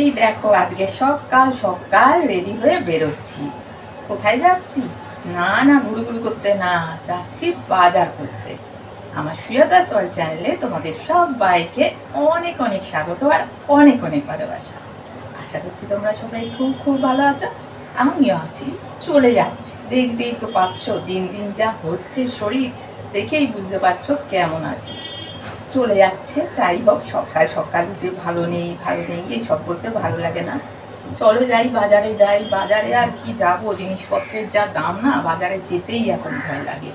এই দেখো, আজকে সকাল সকাল রেডি হয়ে বেরোচ্ছি। কোথায় যাচ্ছি? না না ঘুরু ঘুরু করতে না, যাচ্ছি বাজার করতে। আমার সুয়তা সল চ্যানেলে তোমাদের সবাইকে অনেক অনেক স্বাগত আর অনেক অনেক ভালোবাসা। আশা করছি তোমরা সবাই খুব খুব ভালো আছো। আমিও আছি, চলে যাচ্ছি। দেখতেই তো পাচ্ছ, দিন দিন যা হচ্ছে শরীর, দেখেই বুঝতে পারছ কেমন আছে। চলে যাচ্ছে। যাই হোক, সকাল সকাল উঠে ভালো নেই ভালো নেই এইসব করতে ভালো লাগে না। চলো যাই, বাজারে যাই, বাজারে আর কি যাব? জিনিসপত্রের যা দাম না, বাজারে যেতেই এখন ভয় লাগে।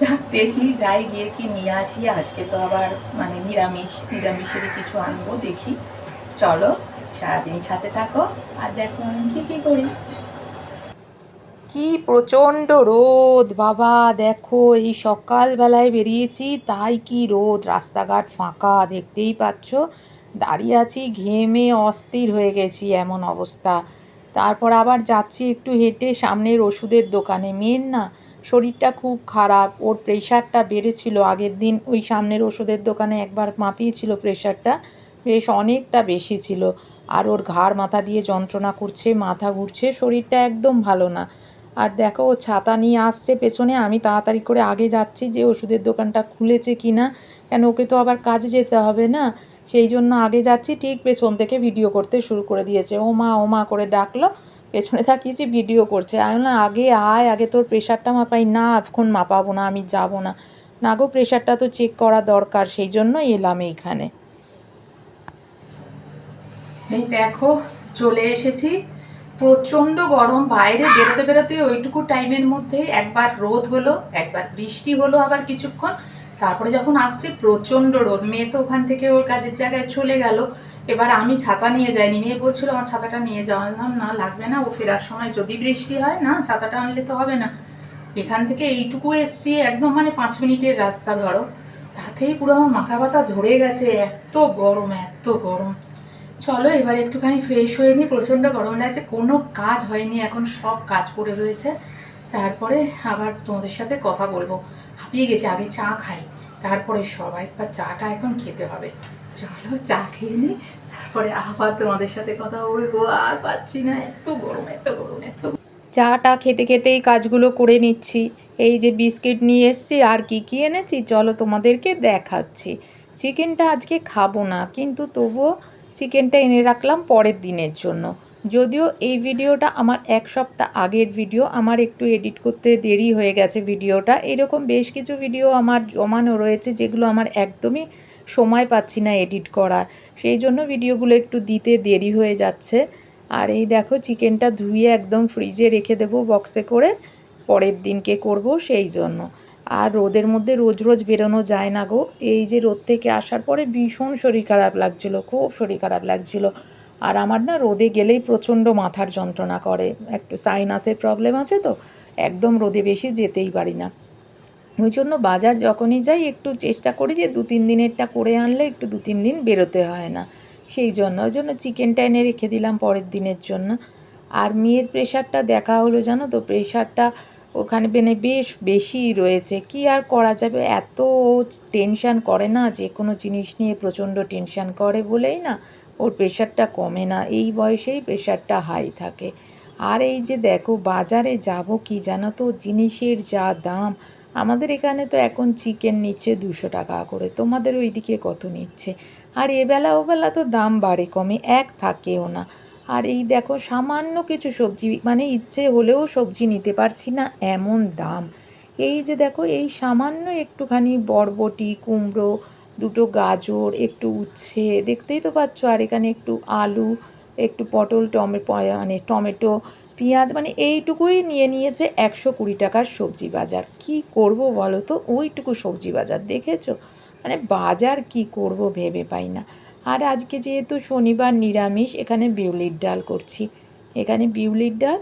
যাক, দেখি, যাই, গিয়ে কি নিয়ে আসি। আজকে তো আবার মানে নিরামিষ, নিরামিষেরই কিছু আনব, দেখি। চলো, সারাদিন সাথে থাকো, আর দেখো আমি কি কি করি। কি প্রচণ্ড রোদ। বাবা, দেখো, এই সকালবেলায় বেরিয়েছি, তাই কি রোদ। রাস্তাঘাট ফাঁকা, দেখতেই পাচ্ছ। দাঁড়িয়ে আছি, ঘেমে অস্থির হয়ে গেছি এমন অবস্থা। তারপর আবার যাচ্ছি একটু হেঁটে সামনের ওষুধের দোকানে। মেন না, শরীরটা খুব খারাপ, ওর প্রেশারটা বেড়েছিল। আগের দিন ওই সামনের ওষুধের দোকানে একবার মাপিয়েছিল প্রেশারটা বেশ অনেকটা বেশি ছিল। আর ওর ঘাড় মাথা দিয়ে যন্ত্রণা করছে, মাথা ঘুরছে, শরীরটা একদম ভালো না। আর দেখো, ও ছাতা নিয়ে আসছে পেছনে। আমি তাড়াতাড়ি করে আগে যাচ্ছি যে ওষুধের দোকানটা খুলেছে কি না। কেন, ওকে তো আবার কাজে যেতে হবে না। সেই জন্য আগে যাচ্ছি, ঠিক পেছন থেকে ভিডিও করতে শুরু করে দিয়েছে। ও মা ও মা করে ডাকলো। পেছনে থাকিয়েছি ভিডিও করছে। আমি না আগে আয়, আগে তোর প্রেশারটা মাপাই। না, এখন মাপাবো না, আমি যাব না। না গো প্রেশারটা তো চেক করা দরকার, সেই জন্য এলাম এইখানে। এই দেখো, চলে এসেছি। প্রচণ্ড গরম, বাইরে বেরোতে বেরোতে ওইটুকু টাইমের মধ্যে একবার রোদ হলো, একবার বৃষ্টি হলো আবার কিছুক্ষণ। তারপরে যখন আসছে, প্রচণ্ড রোদ। মেয়ে তো ওখান থেকে ওর কাজের জায়গায় চলে গেল। এবার আমি ছাতা নিয়ে যাইনি। মেয়ে বলছিল, আমার ছাতাটা নিয়ে যাওয়ালাম না, লাগবে না। ও ফেরার সময় যদি বৃষ্টি হয় না, ছাতাটা আনলে তো হবে না। এখান থেকে এইটুকু এসছি একদম মানে পাঁচ মিনিটের রাস্তা ধরো। তাতেই পুরো আমার মাথা ব্যথা ধরে গেছে। এত গরম এত গরম। চলো, এবার একটুখানি ফ্রেশ হয়ে নিই প্রচণ্ড গরম লাগছে, কোনো কাজ হয়নি, এখন সব কাজ পড়ে রয়েছে। তারপরে আবার তোমাদের সাথে কথা বলব। হাঁপিয়ে গেছে, আগে চা খাই, তারপরে সবাই একবার চাটা এখন খেতে হবে। চলো, চা খেয়ে নিই তারপরে আবার তোমাদের সাথে কথা বলব, আর পাচ্ছি না, এত গরম এত গরম, এত চাটা খেতে খেতেই কাজগুলো করে নিচ্ছি। এই যে বিস্কিট নিয়ে এসছি, আর কি কি এনেছি, চলো তোমাদেরকে দেখাচ্ছি। চিকেনটা আজকে খাব না, কিন্তু তবুও চিকেনটা এনে রাখলাম পরের দিনের জন্য। যদিও এই ভিডিওটা আমার এক সপ্তাহ আগের ভিডিও, আমার একটু এডিট করতে দেরি হয়ে গেছে ভিডিওটা। এরকম বেশ কিছু ভিডিও আমার জমানো রয়েছে যেগুলো আমার একদমই সময় পাচ্ছি না এডিট করার। সেই জন্য ভিডিওগুলো একটু দিতে দেরি হয়ে যাচ্ছে। আর এই দেখো, চিকেনটা ধুয়ে একদম ফ্রিজে রেখে দেবো বক্সে করে, পরের দিনকে করব সেই জন্য। আর রোদের মধ্যে রোজ রোজ বেরোনো যায় না গো। এই যে রোদ থেকে আসার পরে ভীষণ শরীর খারাপ লাগছিল, খুব শরীর খারাপ লাগছিল। আর আমার না রোদে গেলেই প্রচণ্ড মাথার যন্ত্রণা করে। একটু সাইনাসের প্রবলেম আছে তো, একদম রোদে বেশি যেতেই পারি না। ওই জন্য বাজার যখনই যাই একটু চেষ্টা করি যে দু তিন দিনেরটা করে আনলে একটু দু তিন দিন বেরোতে হয় না। সেই জন্য, ওই জন্য চিকেনটা এনে রেখে দিলাম পরের দিনের জন্য। আর মেয়ের প্রেশারটা দেখা হলো জানো তো প্রেশারটা ওখানে বেনে বেশ বেশি রয়েছে। কি আর করা যাবে? এত টেনশান করে না যে কোনো জিনিস নিয়ে প্রচণ্ড টেনশান করে বলেই না, ওর প্রেশারটা কমে না। এই বয়সেই প্রেশারটা হাই থাকে। আর এই যে দেখো, বাজারে যাব কি জানো তো? জিনিসের যা দাম। আমাদের এখানে তো এখন চিকেন নিচ্ছে দুশো টাকা করে। তোমাদের ওইদিকে কত নিচ্ছে? আর এবেলা ওবেলা তো দাম বাড়ে কমে। এক থাকেও না। আর এই দেখো, সামান্য কিছু সবজি মানে ইচ্ছে হলেও সবজি নিতে পারছি না, এমন দাম। এই যে দেখো, এই সামান্য একটুখানি বরবটি, কুমড়ো, দুটো গাজর, একটু উচ্ছে, দেখতেই তো পাচ্ছ, আর এখানে একটু আলু, একটু পটল, টমে মানে টমেটো, পেঁয়াজ মানে এইটুকুই নিয়ে নিয়েছে একশো কুড়ি টাকার সবজি বাজার। কি করব বলো তো? ওইটুকু সবজি বাজার, দেখেছ? মানে বাজার কি করব ভেবে পাই না। আর আজকে যেহেতু শনিবার নিরামিষ, এখানে বিউলির ডাল করছি। এখানে বিউলির ডাল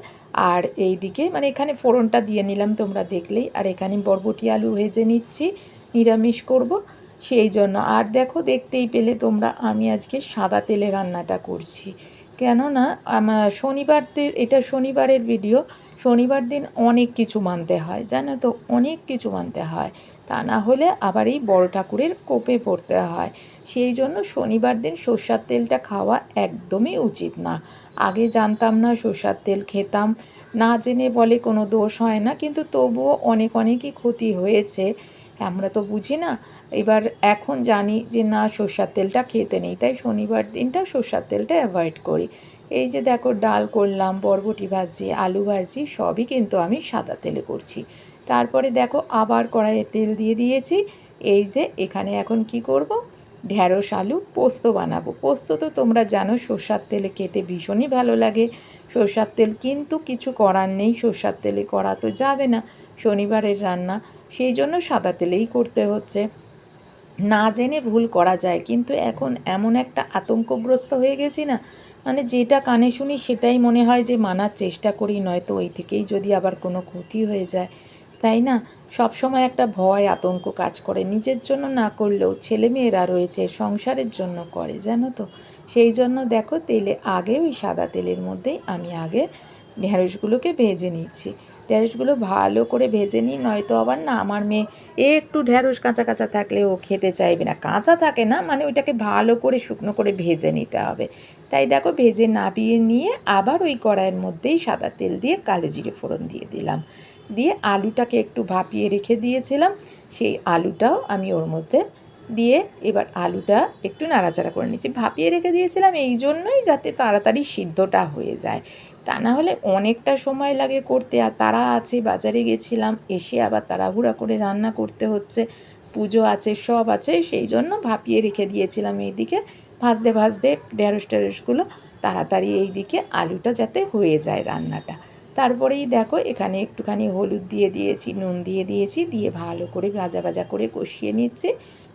আর এই দিকে মানে এখানে ফোড়নটা দিয়ে নিলাম তোমরা দেখলেই। আর এখানে বরবটি আলু ভেজে নিচ্ছি, নিরামিষ করব সেই জন্য। আর দেখো, দেখতেই পেলে তোমরা, আমি আজকে সাদা তেলে রান্নাটা করছি। কেননা আমার শনিবার এটা শনিবারের ভিডিও, শনিবার দিন অনেক কিছু মানতে হয়, জানো তো? অনেক কিছু মানতে হয়। তা না হলে আবার এই বড় ঠাকুরের কোপে পড়তে হয়। সেই জন্য শনিবার দিন সর্ষার তেলটা খাওয়া একদমই উচিত না। আগে জানতাম না সর্ষার তেল খেতাম। না জেনে বলে কোনো দোষ হয় না, কিন্তু তবুও অনেক অনেকই ক্ষতি হয়েছে। আমরা তো বুঝি না। এবার এখন জানি যে না, সর্ষার তেলটা খেতে নেই, তাই শনিবার দিনটা সর্ষার তেলটা অ্যাভয়েড করি। এই যে দেখো ডাল করলাম, বরবটি ভাজি, আলু ভাজি, সবই কিন্তু আমি সাদা তেলে করছি। তারপরে দেখো আবার কড়াইয়ে তেল দিয়ে দিয়েছি। এই যে এখানে এখন কি করব? ঢ্যাঁড়স আলু, পোস্ত বানাবো। পোস্ত তো তোমরা জানো, সর্ষার তেলে খেতে ভীষণই ভালো লাগে। সর্ষার তেল কিন্তু কিছু করার নেই, সর্ষার তেলে করা তো যাবে না শনিবারের রান্না। সেই জন্য সাদা তেলেই করতে হচ্ছে। না জেনে ভুল করা যায়, কিন্তু এখন এমন একটা আতঙ্কগ্রস্ত হয়ে গেছি না মানে যেটা কানে শুনি সেটাই মনে হয় যে মানার চেষ্টা করি, নয়তো ওই থেকেই যদি আবার কোনো ক্ষতি হয়ে যায়। তাই না? সবসময় একটা ভয়, আতঙ্ক কাজ করে। নিজের জন্য না করলেও ছেলেমেয়েরা রয়েছে, সংসারের জন্য করে, জানো তো? সেই জন্য দেখো, তেলে আগে ওই সাদা তেলের মধ্যেই আমি আগে ঢ্যাঁড়সগুলোকে ভেজে নিচ্ছি। ঢ্যাঁড়সগুলো ভালো করে ভেজে নিই, নয়তো আবার না, আমার মেয়ে একটু ঢ্যাঁড়স কাঁচা কাঁচা থাকলে ও খেতে চাইবে না। কাঁচা থাকে না মানে ওইটাকে ভালো করে শুকনো করে ভেজে নিতে হবে। তাই দেখো, ভেজে নাবিয়ে নিয়ে আবার ওই কড়াইয়ের মধ্যেই সাদা তেল দিয়ে কালো জিরে ফোড়ন দিয়ে দিলাম। দিয়ে আলুটাকে একটু ভাপিয়ে রেখে দিয়েছিলাম। সেই আলুটাও আমি ওর মধ্যে দিয়ে এবার আলুটা একটু নাড়াচাড়া করে নিচ্ছি ভাপিয়ে রেখে দিয়েছিলাম এই জন্যই যাতে তাড়াতাড়ি সিদ্ধটা হয়ে যায়। তা না হলে অনেকটা সময় লাগে করতে। আর তারা আছে, বাজারে গেছিলাম, এসে আবার তাড়াহুড়া করে রান্না করতে হচ্ছে। পুজো আছে, সব আছে, সেই জন্য ভাপিয়ে রেখে দিয়েছিলাম এইদিকে। ভাজতে ভাজতে ঢেঁড়স টেরসগুলো তাড়াতাড়ি এই দিকে আলুটা যাতে হয়ে যায় রান্নাটা। তারপরেই দেখো এখানে একটুখানি হলুদ দিয়ে দিয়েছি, নুন দিয়ে দিয়েছি, দিয়ে ভালো করে ভাজা ভাজা করে কষিয়ে নিচ্ছি।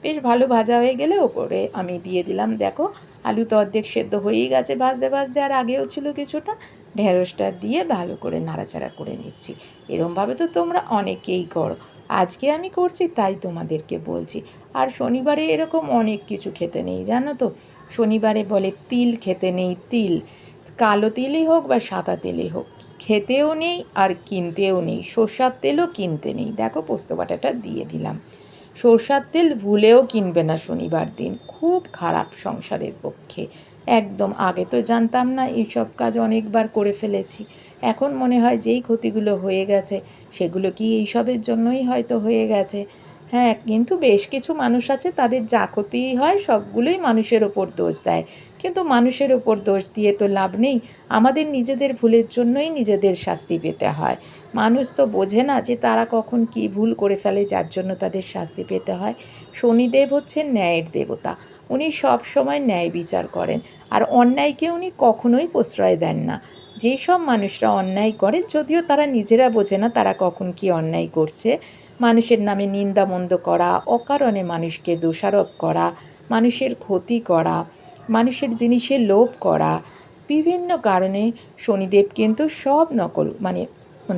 বেশ ভালো ভাজা হয়ে গেলে ওপরে আমি দিয়ে দিলাম, দেখো আলু তো অর্ধেক সেদ্ধ হয়েই গেছে ভাজতে ভাজতে, আর আগেও ছিল কিছুটা। ঢেঁড়সটা দিয়ে ভালো করে নাড়াচাড়া করে নিচ্ছি। এরমভাবে তো তোমরা অনেকেই করো। আজকে আমি করছি, তাই তোমাদেরকে বলছি। আর শনিবারে এরকম অনেক কিছু খেতে নেই, জানো তো? শনিবারে বলে তিল খেতে নেই, তিল। কালো তিলই হোক বা সাদা তেলই হোক খেতেও নেই আর কিনতেও নেই। সর্ষার তেলও কিনতে নেই। দেখো পোস্ত বাটাটা দিয়ে দিলাম। সর্ষার তেল ভুলেও কিনবে না শনিবার দিন। খুব খারাপ সংসারের পক্ষে। একদম আগে তো জানতাম না, এইসব কাজ অনেকবার করে ফেলেছি। এখন মনে হয় যেই ক্ষতিগুলো হয়ে গেছে, সেগুলো কি এইসবের জন্যই হয়তো হয়ে গেছে। হ্যাঁ কিন্তু বেশ কিছু মানুষ আছে, তাদের যা ক্ষতিই হয় সবগুলোই মানুষের ওপর দোষ দেয়। কিন্তু মানুষের ওপর দোষ দিয়ে তো লাভ নেই। আমাদের নিজেদের ভুলের জন্যই নিজেদের শাস্তি পেতে হয়। মানুষ তো বোঝে না যে তারা কখন কি ভুল করে ফেলে, যার জন্য তাদের শাস্তি পেতে হয়। শনিদেব হচ্ছেন ন্যায়ের দেবতা। উনি সব সময় ন্যায় বিচার করেন। আর অন্যায়কে উনি কখনোই প্রশ্রয় দেন না। যেই সব মানুষরা অন্যায় করে, যদিও তারা নিজেরা বোঝে না তারা কখন কি অন্যায় করছে। মানুষের নামে নিন্দামন্দ করা, অকারণে মানুষকে দোষারোপ করা, মানুষের ক্ষতি করা মানুষের জিনিসে লোভ করা, বিভিন্ন কারণে শনিদেব কিন্তু সব নকল মানে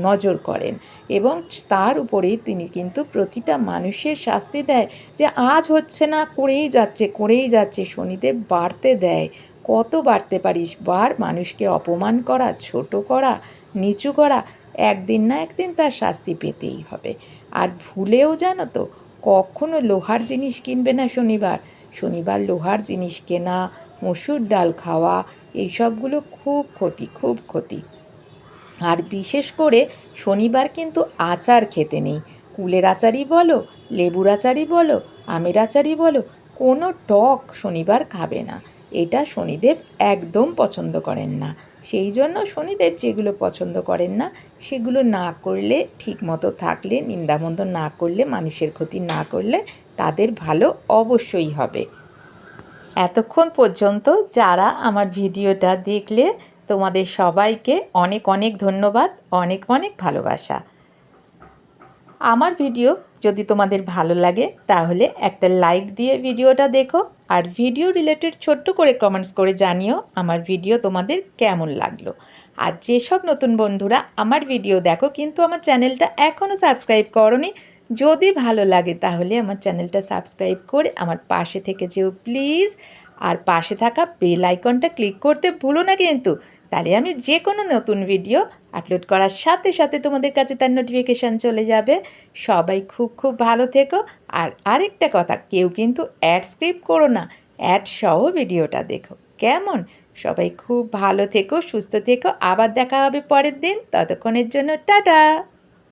নজর করেন এবং তার উপরেই তিনি কিন্তু প্রতিটা মানুষের শাস্তি দেয় যে আজ হচ্ছে না, করেই যাচ্ছে করেই যাচ্ছে, শনিদেব বাড়তে দেয়। কত বাড়তে পারিস? বার মানুষকে অপমান করা, ছোট করা, নিচু করা, একদিন না একদিন তার শাস্তি পেতেই হবে। আর ভুলেও জানো তো, কখনো লোহার জিনিস কিনবে না শনিবার। শনিবার লোহার জিনিস কেনা, মসুর ডাল খাওয়া, এইসবগুলো খুব ক্ষতি খুব ক্ষতি। আর বিশেষ করে শনিবার কিন্তু আচার খেতে নেই। কুলের আচারই বলো, লেবুর আচারই বলো, আমের আচারই বলো, কোনো টক শনিবার খাবে না। এটা শনিদেব একদম পছন্দ করেন না। সেই জন্য শনিদেব যেগুলো পছন্দ করেন না, সেগুলো না করলে ঠিক মতো থাকলে, নিন্দামন্দ না করলে, মানুষের ক্ষতি না করলে তাদের ভালো অবশ্যই হবে। এতক্ষণ পর্যন্ত যারা আমার ভিডিওটা দেখলে, তোমাদের সবাইকে অনেক অনেক ধন্যবাদ, অনেক অনেক ভালোবাসা। আমার ভিডিও যদি তোমাদের ভালো লাগে, তাহলে একটা লাইক দিয়ে ভিডিওটা দেখো আর ভিডিও রিলেটেড ছোট্ট করে কমেন্টস করে জানিও আমার ভিডিও তোমাদের কেমন লাগল। আর যেসব নতুন বন্ধুরা আমার ভিডিও দেখো কিন্তু আমার চ্যানেলটা এখনও সাবস্ক্রাইব করনি, যদি ভালো লাগে তাহলে আমার চ্যানেলটা সাবস্ক্রাইব করে আমার পাশে থেকে যেও প্লিজ আর পাশে থাকা বেল আইকনটা ক্লিক করতে ভুলো না কিন্তু। তাহলে আমি যে কোনো নতুন ভিডিও আপলোড করার সাথে সাথে তোমাদের কাছে তার নোটিফিকেশান চলে যাবে। সবাই খুব খুব ভালো থেকো। আর আরেকটা কথা, কেউ কিন্তু অ্যাড স্ক্রিপ্ট করো না অ্যাড সহ ভিডিওটা দেখো। কেমন? সবাই খুব ভালো থেকো, সুস্থ থেকো। আবার দেখা হবে পরের দিন। ততক্ষণের জন্য টাটা!